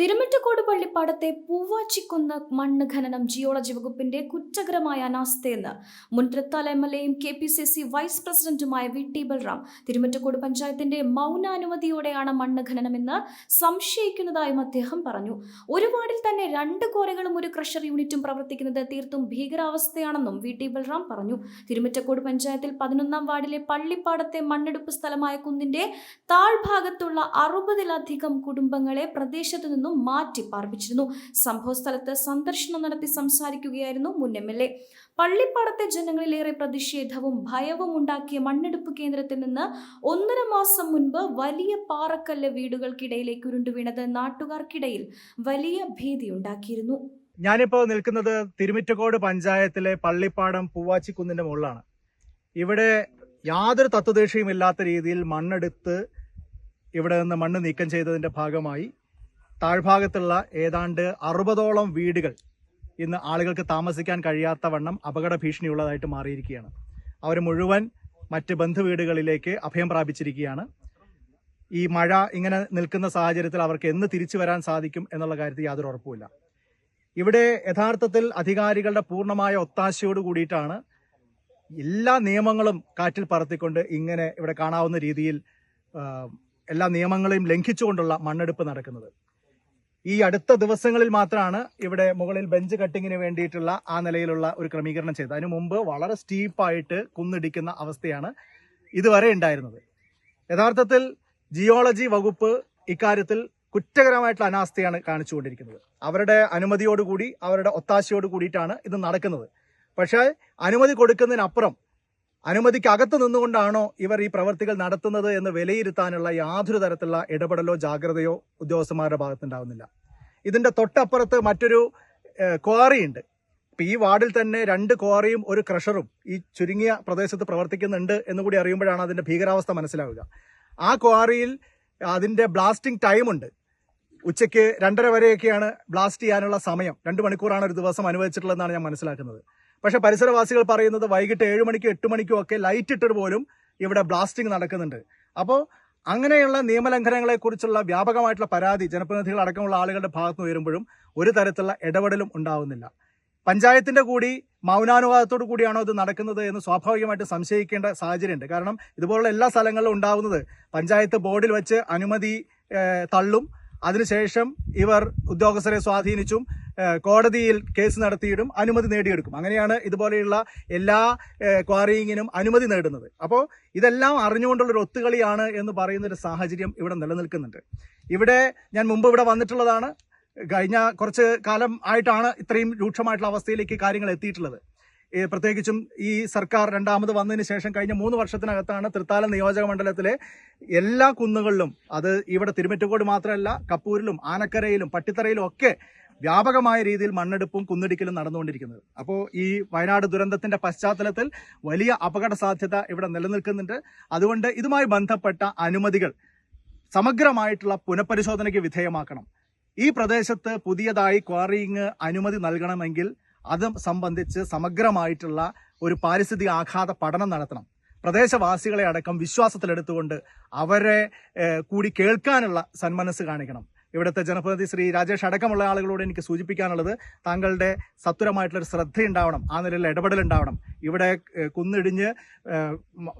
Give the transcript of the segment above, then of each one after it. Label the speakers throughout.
Speaker 1: തിരുമിറ്റക്കോട് പള്ളിപ്പാടത്തെ പൂവാച്ചിക്കുന്ന് മണ്ണ് ഖനനം ജിയോളജി വകുപ്പിന്റെ കുറ്റകരമായ അനാസ്ഥയെന്ന് മുൻ തൃത്താല എം എൽ എയും K P C C vice പ്രസിഡന്റുമായ വി ടി ബൽറാം തിരുമറ്റക്കോട് പഞ്ചായത്തിന്റെ മൗനാനുമതിയോടെയാണ് മണ്ണ് ഖനനമെന്ന് സംശയിക്കുന്നതായും അദ്ദേഹം പറഞ്ഞു. ഒരു വാർഡിൽ തന്നെ രണ്ട് കോറികളും ഒരു ക്രഷർ യൂണിറ്റും പ്രവർത്തിക്കുന്നത് തീർത്തും ഭീകരാവസ്ഥയാണെന്നും വി ടി ബൽറാം പറഞ്ഞു. തിരുമറ്റക്കോട് പഞ്ചായത്തിൽ പതിനൊന്നാം വാർഡിലെ പള്ളിപ്പാടത്തെ മണ്ണെടുപ്പ് സ്ഥലമായ കുന്നിന്റെ താഴ്ഭാഗത്തുള്ള അറുപതിലധികം കുടുംബങ്ങളെ പ്രദേശത്തു നിന്നും മാറ്റി പാർപ്പിച്ചിരുന്നു. സംഭവ സ്ഥലത്ത് സന്ദർശനം നടത്തി സംസാരിക്കുകയായിരുന്നു മുൻ എം എൽ എ. പള്ളിപ്പാടത്തെ ജനങ്ങളിലേറെ പ്രതിഷേധവും ഭയവും ഉണ്ടാക്കിയ മണ്ണെടുപ്പ് കേന്ദ്രത്തിൽ നിന്ന് ഒന്നര മാസം മുൻപ് വലിയ പാറക്കല്ല് വീടുകൾക്കിടയിലേക്ക് ഉരുണ്ടു വീണത് നാട്ടുകാർക്കിടയിൽ വലിയ ഭീതി ഭീതിയുണ്ടാക്കിയിരുന്നു.
Speaker 2: ഞാനിപ്പോൾ നിൽക്കുന്നത് തിരുമിറ്റക്കോട് പഞ്ചായത്തിലെ പള്ളിപ്പാടം പൂവാച്ചിക്കുന്നിന്റെ മുകളിലാണ്. ഇവിടെ യാതൊരു തത്വദേശയും ഇല്ലാത്ത രീതിയിൽ മണ്ണെടുത്ത് ഇവിടെ നിന്ന് മണ്ണ് നീക്കം ചെയ്തതിന്റെ ഭാഗമായി താഴ്ഭാഗത്തുള്ള ഏതാണ്ട് അറുപതോളം വീടുകൾ ഇന്ന് ആളുകൾക്ക് താമസിക്കാൻ കഴിയാത്ത വണ്ണം അപകട ഭീഷണിയുള്ളതായിട്ട് മാറിയിരിക്കുകയാണ്. അവർ മുഴുവൻ മറ്റ് ബന്ധു വീടുകളിലേക്ക് അഭയം പ്രാപിച്ചിരിക്കുകയാണ്. ഈ മഴ ഇങ്ങനെ നിൽക്കുന്ന സാഹചര്യത്തിൽ അവർക്ക് എന്ന് തിരിച്ചു വരാൻ സാധിക്കും എന്നുള്ള കാര്യത്തിൽ യാതൊരു ഉറപ്പുമില്ല. ഇവിടെ യഥാർത്ഥത്തിൽ അധികാരികളുടെ പൂർണമായ ഒത്താശയോട് കൂടിയിട്ടാണ് എല്ലാ നിയമങ്ങളും കാറ്റിൽ പറത്തിക്കൊണ്ട് ഇങ്ങനെ ഇവിടെ കാണാവുന്ന രീതിയിൽ എല്ലാ നിയമങ്ങളെയും ലംഘിച്ചുകൊണ്ടുള്ള മണ്ണെടുപ്പ് നടക്കുന്നത്. ഈ അടുത്ത ദിവസങ്ങളിൽ മാത്രമാണ് ഇവിടെ മുകളിൽ ബെഞ്ച് കട്ടിങ്ങിന് വേണ്ടിയിട്ടുള്ള ആ നിലയിലുള്ള ഒരു ക്രമീകരണം ചെയ്തത്. അതിനു മുമ്പ് വളരെ സ്റ്റീപ്പായിട്ട് കുന്നിടിക്കുന്ന അവസ്ഥയാണ് ഇതുവരെ ഉണ്ടായിരുന്നത്. യഥാർത്ഥത്തിൽ ജിയോളജി വകുപ്പ് ഇക്കാര്യത്തിൽ കുറ്റകരമായിട്ടുള്ള അനാസ്ഥയാണ് കാണിച്ചുകൊണ്ടിരിക്കുന്നത്. അവരുടെ അനുമതിയോടുകൂടി അവരുടെ ഒത്താശയോട് കൂടിയിട്ടാണ് ഇത് നടക്കുന്നത്. പക്ഷേ അനുമതി കൊടുക്കുന്നതിനപ്പുറം അനുമതിക്കകത്ത് നിന്നുകൊണ്ടാണോ ഇവർ ഈ പ്രവർത്തികൾ നടത്തുന്നത് എന്ന് വിലയിരുത്താനുള്ള യാതൊരു തരത്തിലുള്ള ഇടപെടലോ ജാഗ്രതയോ ഉദ്യോഗസ്ഥന്മാരുടെ ഭാഗത്തുണ്ടാവുന്നില്ല. ഇതിന്റെ തൊട്ടപ്പുറത്ത് മറ്റൊരു ക്വാറിയുണ്ട്. ഇപ്പൊ ഈ വാർഡിൽ തന്നെ രണ്ട് ക്വാറിയും ഒരു ക്രഷറും ഈ ചുരുങ്ങിയ പ്രദേശത്ത് പ്രവർത്തിക്കുന്നുണ്ട് എന്ന് കൂടി അറിയുമ്പോഴാണ് അതിന്റെ ഭീകരാവസ്ഥ മനസ്സിലാവുക. ആ ക്വാറിയിൽ അതിന്റെ ബ്ലാസ്റ്റിംഗ് ടൈമുണ്ട് ഉച്ചയ്ക്ക് രണ്ടര വരെയൊക്കെയാണ് ബ്ലാസ്റ്റ് ചെയ്യാനുള്ള സമയം. രണ്ട് മണിക്കൂറാണ് ഒരു ദിവസം അനുവദിച്ചിട്ടുള്ളതെന്നാണ് ഞാൻ മനസ്സിലാക്കുന്നത്. പക്ഷെ പരിസരവാസികൾ പറയുന്നത് വൈകിട്ട് ഏഴ് മണിക്കും എട്ട് മണിക്കും ഒക്കെ ലൈറ്റ് ഇട്ടിട്ട് പോലും ഇവിടെ ബ്ലാസ്റ്റിംഗ് നടക്കുന്നുണ്ട്. അപ്പോൾ അങ്ങനെയുള്ള നിയമലംഘനങ്ങളെക്കുറിച്ചുള്ള വ്യാപകമായിട്ടുള്ള പരാതി ജനപ്രതിനിധികൾ അടക്കമുള്ള ആളുകളുടെ ഭാഗത്ത് ഉയരുമ്പോഴും ഒരു തരത്തിലുള്ള ഇടപെടലും ഉണ്ടാവുന്നില്ല. പഞ്ചായത്തിന്റെ കൂടി മൗനാനുവാദത്തോടു കൂടിയാണോ ഇത് നടക്കുന്നത് എന്ന് സ്വാഭാവികമായിട്ട് സംശയിക്കേണ്ട സാഹചര്യമുണ്ട്. കാരണം ഇതുപോലുള്ള എല്ലാ സ്ഥലങ്ങളിലും ഉണ്ടാവുന്നത് പഞ്ചായത്ത് ബോർഡിൽ വെച്ച് അനുമതി തള്ളും. അതിനുശേഷം ഇവർ ഉദ്യോഗസ്ഥരെ സ്വാധീനിച്ചും കോടതിയിൽ കേസ് നടത്തിയിടും അനുമതി നേടിയെടുക്കും. അങ്ങനെയാണ് ഇതുപോലെയുള്ള എല്ലാ ക്വാറിയിങ്ങിനും അനുമതി നേടുന്നത്. അപ്പോൾ ഇതെല്ലാം അറിഞ്ഞുകൊണ്ടുള്ള ഒരു ഒത്തുകളിയാണ് എന്ന് പറയുന്ന ഒരു സാഹചര്യം ഇവിടെ നിലനിൽക്കുന്നുണ്ട്. ഇവിടെ ഞാൻ മുമ്പ് ഇവിടെ വന്നിട്ടുള്ളതാണ്. കഴിഞ്ഞ കുറച്ച് കാലം ആയിട്ടാണ് ഇത്രയും രൂക്ഷമായിട്ടുള്ള അവസ്ഥയിലേക്ക് കാര്യങ്ങൾ എത്തിയിട്ടുള്ളത്. പ്രത്യേകിച്ചും ഈ സർക്കാർ രണ്ടാമത് വന്നതിന് ശേഷം കഴിഞ്ഞ മൂന്ന് വർഷത്തിനകത്താണ് തൃത്താല നിയോജക മണ്ഡലത്തിലെ എല്ലാ കുന്നുകളിലും അത് ഇവിടെ തിരുമറ്റക്കോട് മാത്രമല്ല കപ്പൂരിലും ആനക്കരയിലും പട്ടിത്തറയിലും ഒക്കെ വ്യാപകമായ രീതിയിൽ മണ്ണെടുപ്പും കുന്നിടിക്കലും നടന്നുകൊണ്ടിരിക്കുന്നത്. അപ്പോൾ ഈ വയനാട് ദുരന്തത്തിന്റെ പശ്ചാത്തലത്തിൽ വലിയ അപകട സാധ്യത ഇവിടെ നിലനിൽക്കുന്നുണ്ട്. അതുകൊണ്ട് ഇതുമായി ബന്ധപ്പെട്ട അനുമതികൾ സമഗ്രമായിട്ടുള്ള പുനഃപരിശോധനയ്ക്ക് വിധേയമാക്കണം. ഈ പ്രദേശത്ത് പുതിയതായി ക്വാറിയിങ് അനുമതി നൽകണമെങ്കിൽ അത് സംബന്ധിച്ച് സമഗ്രമായിട്ടുള്ള ഒരു പാരിസ്ഥിതിക ആഘാത പഠനം നടത്തണം. പ്രദേശവാസികളെ അടക്കം വിശ്വാസത്തിലെടുത്തുകൊണ്ട് അവരെ കൂടി കേൾക്കാനുള്ള സന്മനസ് കാണിക്കണം. ഇവിടുത്തെ ജനപ്രതിനിധി ശ്രീ രാജേഷ് അടക്കമുള്ള ആളുകളോട് എനിക്ക് സൂചിപ്പിക്കാനുള്ളത് താങ്കളുടെ സത്വരമായിട്ടുള്ളൊരു ശ്രദ്ധയുണ്ടാവണം ആ നിലയിൽ ഇടപെടൽ ഉണ്ടാവണം ഇവിടെ കുന്നിടിഞ്ഞ്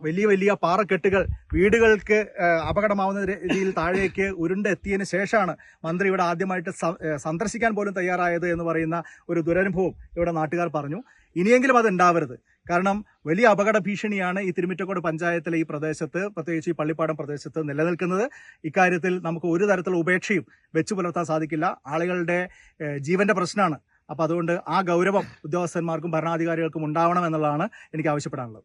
Speaker 2: വലിയ വലിയ പാറക്കെട്ടുകൾ വീടുകൾക്ക് അപകടമാവുന്ന രീതിയിൽ താഴേക്ക് ഉരുണ്ടെത്തിയതിനു ശേഷമാണ് മന്ത്രി ഇവിടെ ആദ്യമായിട്ട് സന്ദർശിക്കാൻ പോലും തയ്യാറായത് എന്ന് പറയുന്ന ഒരു ദുരനുഭവം ഇവിടെ നാട്ടുകാർ പറഞ്ഞു. ഇനിയെങ്കിലും അത് ഉണ്ടാവരുത്. കാരണം വലിയ അപകട ഭീഷണിയാണ് ഈ തിരുമിറ്റക്കോട് പഞ്ചായത്തിലെ ഈ പ്രദേശത്ത് പ്രത്യേകിച്ച് ഈ പള്ളിപ്പാടം പ്രദേശത്ത് നിലനിൽക്കുന്നത്. ഇക്കാര്യത്തിൽ നമുക്ക് ഒരു തരത്തിലുള്ള ഉപേക്ഷയും വെച്ചു പുലർത്താൻ സാധിക്കില്ല. ആളുകളുടെ ജീവന്റെ പ്രശ്നമാണ്. അപ്പൊ അതുകൊണ്ട് ആ ഗൗരവം ഉദ്യോഗസ്ഥന്മാർക്കും ഭരണാധികാരികൾക്കും ഉണ്ടാവണം എന്നുള്ളതാണ് എനിക്ക് ആവശ്യപ്പെടാനുള്ളത്.